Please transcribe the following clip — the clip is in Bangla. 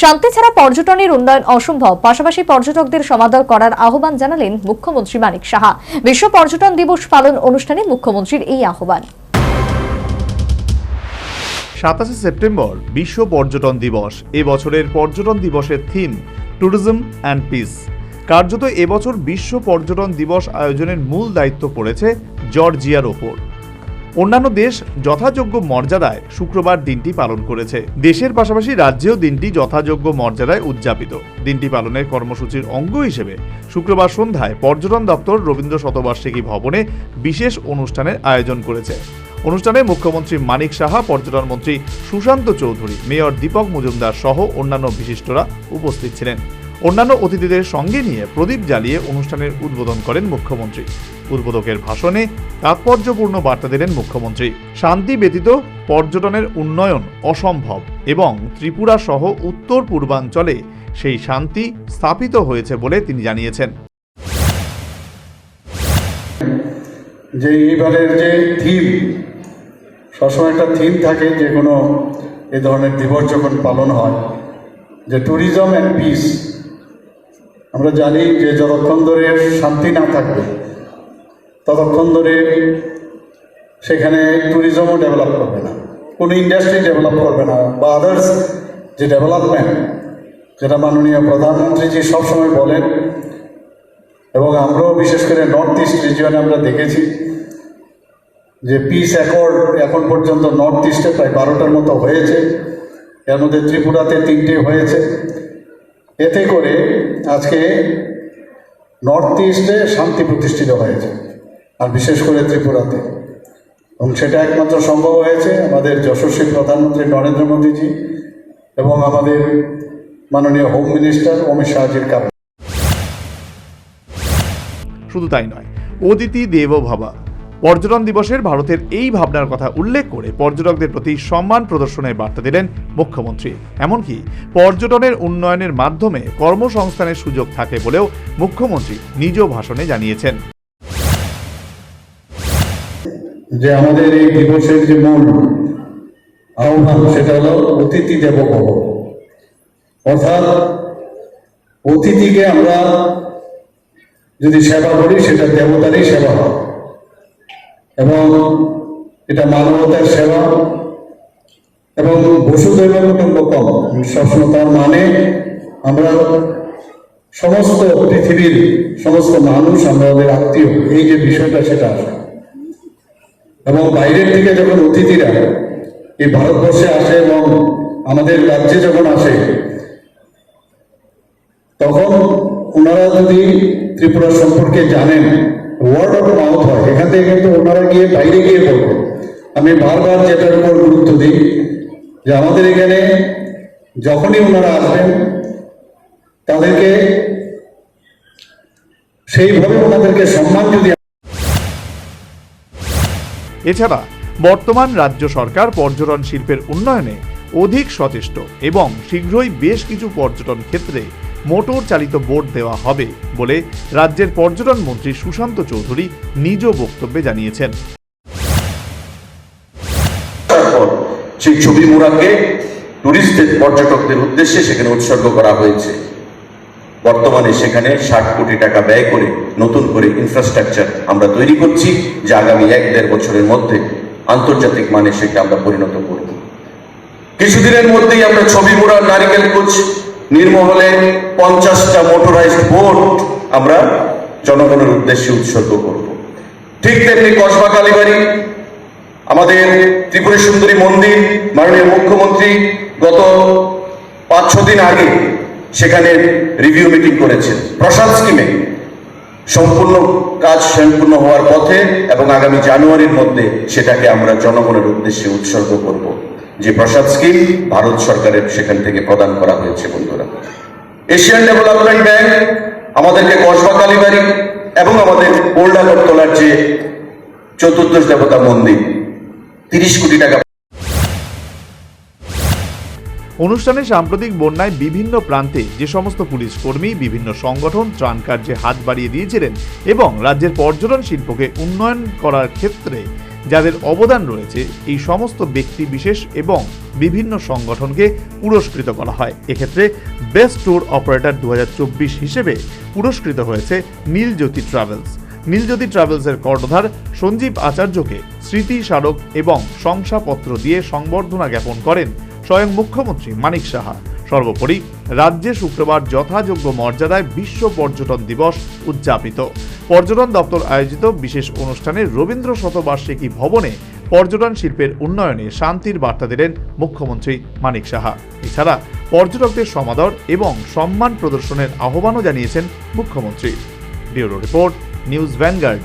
শান্তি ছাড়া পর্যটনের উন্নয়ন অসম্ভব। পাশাপাশি পর্যটকদের সমাদর করার আহ্বান জানালেন মুখ্যমন্ত্রী মানিক সাহা। বিশ্ব পর্যটন দিবস পালন অনুষ্ঠানে মুখ্যমন্ত্রীর এই আহ্বান। সাতাশে সেপ্টেম্বর, বিশ্ব পর্যটন দিবস। এ বছরের পর্যটন দিবসের থিম ট্যুরিজম অ্যান্ড পিস কার্যত এবছর বিশ্ব পর্যটন দিবস আয়োজনের মূল দায়িত্ব পড়েছে জর্জিয়ার ওপর। অন্যান্য দেশ যথাযোগ্য মর্যাদায় শুক্রবার দিনটি পালন করেছে। দেশের পাশাপাশি রাজ্যেও দিনটি যথাযোগ্য মর্যাদায় উদযাপিত। দিনটি পালনের কর্মসূচির অঙ্গ হিসেবে শুক্রবার সন্ধ্যায় পর্যটন দপ্তর রবীন্দ্র শতবার্ষিকী ভবনে বিশেষ অনুষ্ঠানের আয়োজন করেছে। অনুষ্ঠানে মুখ্যমন্ত্রী মানিক সাহা, পর্যটন মন্ত্রী সুশান্ত চৌধুরী, মেয়র দীপক মজুমদার সহ অন্যান্য বিশিষ্টরা উপস্থিত ছিলেন। অন্যান্য অতিথিদের সঙ্গে নিয়ে প্রদীপ জ্বালিয়ে অনুষ্ঠানের উদ্বোধন করেন মুখ্যমন্ত্রী। উদ্বোধকের ভাষণে তাৎপর্যপূর্ণ বার্তা দিলেন মুখ্যমন্ত্রী। শান্তি ব্যতীত পর্যটনের উন্নয়ন অসম্ভব এবং ত্রিপুরা সহ উত্তর পূর্বাঞ্চলে সেই শান্তি স্থাপিত হয়েছে বলে তিনি জানিয়েছেন। যে এইবারের যে থিম, সবসময় একটা থিম থাকে যে কোনো এই ধরনের দিবস যখন পালন হয়। যে ট্যুরিজম অ্যান্ড পিস আমরা জানি যে যতক্ষণ ধরে শান্তি না থাকবে, ততক্ষণ ধরে সেখানে ট্যুরিজমও ডেভেলপ করবে না। কোনো ইন্ডাস্ট্রি ডেভেলপ করবে না, বা আদার্স যে ডেভেলপমেন্ট যেটা মাননীয় প্রধানমন্ত্রীজি সবসময় বলেন, এবং আমরাও বিশেষ করে নর্থ ইস্ট রিজিয়নে আমরা দেখেছি যে পিস অ্যাকর্ড এখন পর্যন্ত নর্থ ইস্টে প্রায় বারোটার মতো হয়েছে। এর মধ্যে ত্রিপুরাতে তিনটে হয়েছে। এতে করে আজকে নর্থ ইস্টে শান্তি প্রতিষ্ঠিত হয়েছে, আর বিশেষ করে ত্রিপুরাতে। এবং সেটা একমাত্র সম্ভব হয়েছে আমাদের যশস্বী প্রধানমন্ত্রী নরেন্দ্র মোদীজি এবং আমাদের মাননীয় হোম মিনিস্টার অমিত শাহজির কারণে শুধু তাই নয়, অদিতি দেব ভাবা পর্যটন দিবসের ভারতের এই ভাবনার কথা উল্লেখ করে পর্যটকদের প্রতি সম্মান প্রদর্শনের বার্তা দিলেন মুখ্যমন্ত্রী। এমনকি পর্যটনের উন্নয়নের মাধ্যমে কর্মসংস্থানের সুযোগ থাকে বলেও মুখ্যমন্ত্রী নিজ ভাষণে জানিয়েছেন। যে আমাদের এই দিবসের যে মূল আহ্বান, সেটা হলো অতিথি দেব অর্থাৎ অতিথিকে আমরা যদি সেবা করি, সেটা দেবতারই সেবা হয়। এবং এটা মানবতার সেবা এবং বসুধৈব কুটুম্বকম সবসময় তার মানে আমরা সমস্ত পৃথিবীর সমস্ত মানুষ, আমরা ওদের আত্মীয়। এই যে বিষয়টা সেটা। এবং বাইরের থেকে যখন অতিথিরা এই ভারতবর্ষে আসে এবং আমাদের রাজ্যে যখন আসে, তখন ওনারা যদি ত্রিপুরা সম্পর্কে জানেন ওয়ার্ড অফ মাউথ হয়। এখান থেকে কিন্তু ওনারা গিয়ে বাইরে গিয়ে বলবে। আমি বারবার যেটার উপর গুরুত্ব দিই যে আমাদের এখানে যখনই ওনারা আসবেন, তাদেরকে সেইভাবে ওনাদেরকে সম্মান যদি এছাড়া, বর্তমান রাজ্য সরকার পর্যটন শিল্পের উন্নয়নে অধিক সচেষ্ট এবং শীঘ্রই বেশ কিছু পর্যটন ক্ষেত্রে মোটর চালিত বোট দেওয়া হবে বলে রাজ্যের পর্যটন মন্ত্রী সুশান্ত চৌধুরী নিজ বক্তব্যে জানিয়েছেন। সেই ছবি মুরাকে টুরিস্টদের পর্যটকদের উদ্দেশ্যে সেখানে উৎসর্গ করা হয়েছে। বর্তমানে সেখানে ষাট কোটি টাকা ব্যয় করে নতুন করে ইনফ্রাস্ট্রাকচার আমরা তৈরি করছি, যা আগামী এক দেড় বছরের মধ্যে আন্তর্জাতিক মানে সেটা আমরা পরিণত করব। কিছুদিনের মধ্যেই আমরা ছবি মুড়ার নারিকেল কুচ নির্মহলে পঞ্চাশটা মোটরাইজড বোট আমরা জনগণের উদ্দেশ্যে উৎসর্গ করব। ঠিক তেমনি কসবা কালীবাড়ি, আমাদের ত্রিপুরা সুন্দরী মন্দির, মাননীয় মুখ্যমন্ত্রী গত পাঁচ ছ দিন আগে সেখানে রিভিউ মিটিং করেছেন। প্রসাদ স্কিমে সম্পূর্ণ কাজ সম্পূর্ণ হওয়ার পথে এবং আগামী জানুয়ারির মধ্যে সেটাকে আমরা জনগণের উদ্দেশ্যে উৎসর্গ করব। যে প্রসাদ স্কিম ভারত সরকারের সেখান থেকে প্রদান করা হয়েছে, বন্ধুরা। এশিয়ান ডেভেলপমেন্ট ব্যাংক আমাদেরকে কসবা কালীবাড়ি এবং আমাদের গোল্ডাগরতলার যে চতুর্দশ দেবতা মন্দির, তিরিশ কোটি টাকা অনুষ্ঠানে সাম্প্রতিক বন্যায় বিভিন্ন প্রান্তে যে সমস্ত পুলিশ কর্মী, বিভিন্ন সংগঠন ত্রাণ কার্যে হাত বাড়িয়ে দিয়েছিলেন এবং রাজ্যের পর্যটন শিল্পকে উন্নয়ন করার ক্ষেত্রে যাদের অবদান রয়েছে, এই সমস্ত ব্যক্তি বিশেষ এবং বিভিন্ন সংগঠনকে পুরস্কৃত করা হয়। এক্ষেত্রে বেস্ট ট্যুর অপারেটর দু হিসেবে পুরস্কৃত হয়েছে নীলজ্যোতি ট্রাভেলস নীলজ্যোতি ট্রাভেলসের কর্ণধার সঞ্জীব আচার্যকে স্মৃতি স্মারক এবং শংসাপত্র দিয়ে সংবর্ধনা জ্ঞাপন করেন স্বয়ং মুখ্যমন্ত্রী মানিক সাহা। সর্বোপরি রাজ্যে শুক্রবার যথাযোগ্য মর্যাদায় বিশ্ব পর্যটন দিবস উদযাপিত। পর্যটন দপ্তর আয়োজিত বিশেষ অনুষ্ঠানে রবীন্দ্র শতবার্ষিকী ভবনে পর্যটন শিল্পের উন্নয়নে শান্তির বার্তা দিলেন মুখ্যমন্ত্রী মানিক সাহা। এছাড়া পর্যটকদের সমাদর এবং সম্মান প্রদর্শনের আহ্বানও জানিয়েছেন মুখ্যমন্ত্রী। Bureau report, News Vanguard.